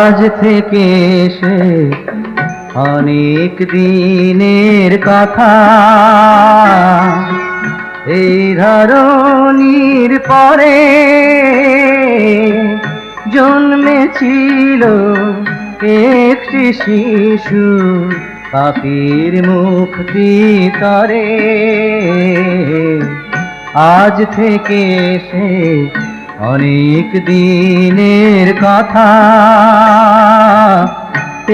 আজ থেকে সে অনেক দিনের কথা। এই ধরনীর পরে জন্মেছিল একটি শিশু পাপির মুক্তি করে আজ থেকে সে অনেক দিনের কথা।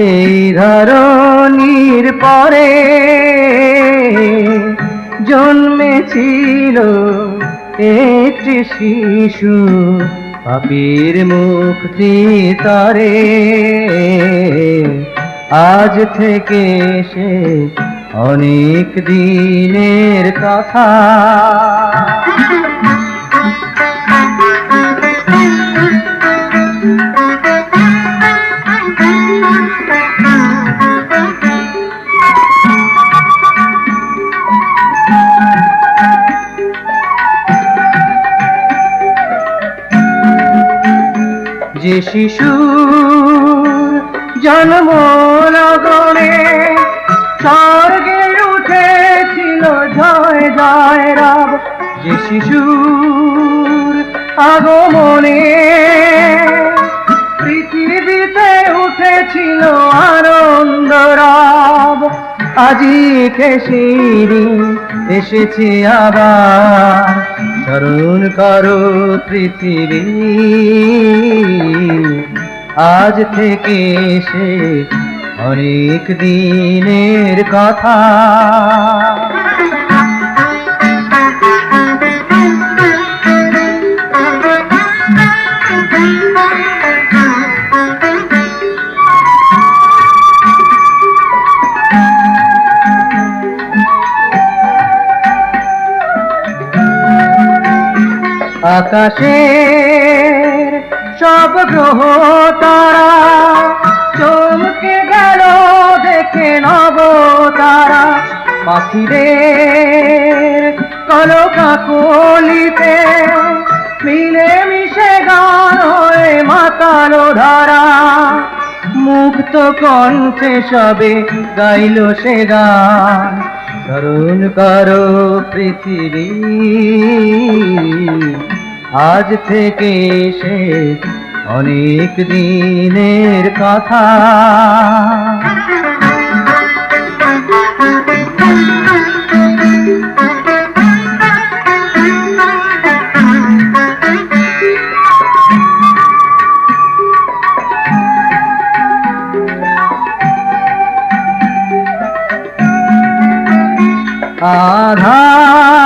এই ধরনীর পরে জন্মেছিল একটি শিশু পাপির মুক্তি তারে আজ থেকে সে অনেক দিনের কথা। যে শিশু জন্ম নগরে স্বর্গে উঠেছিল জয় জয় রব যে শিশু আগমনে পৃথিবীতে উঠেছিল আনন্দ রব আজি খেসিরি এসেছে আবার। স্মরণ করো পৃথিবী। আজ থেকে সে অনেক দিনের কথা। আকাশের সব গ্রহ তারা চমকে গেল দেখে নব তারা পাখিদের কলকা কলিতে মিলে মিশে গান হয়ে মাতালো ধারা। মুক্ত কণ্ঠে সবে গাইল সে গান। করুণ করো পৃথিবী। আজ থেকে সে অনেক দিনের কথা। আধার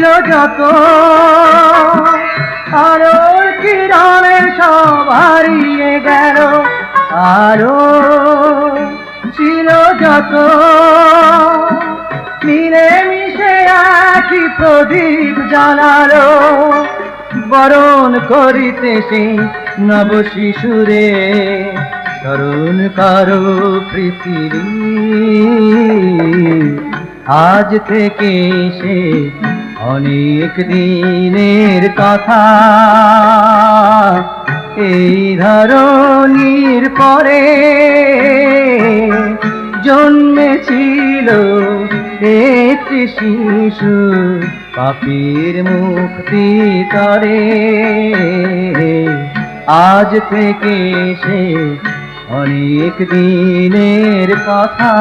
ছিল যত আলোর কিরণে সব হারিয়ে গেল। আলো ছিল যত। মিলে মিশে একই প্রদীপ জ্বালালো। বরণ করিতে সে নব শিশুরে। তরুণ কারও পৃথিবী। আজ থেকে সে অনেক দিনের কথা। এই ধরনীর পরে জন্মেছিল একটি শিশু পাপির মুক্তি করে আজ থেকে সে অনেক দিনের কথা।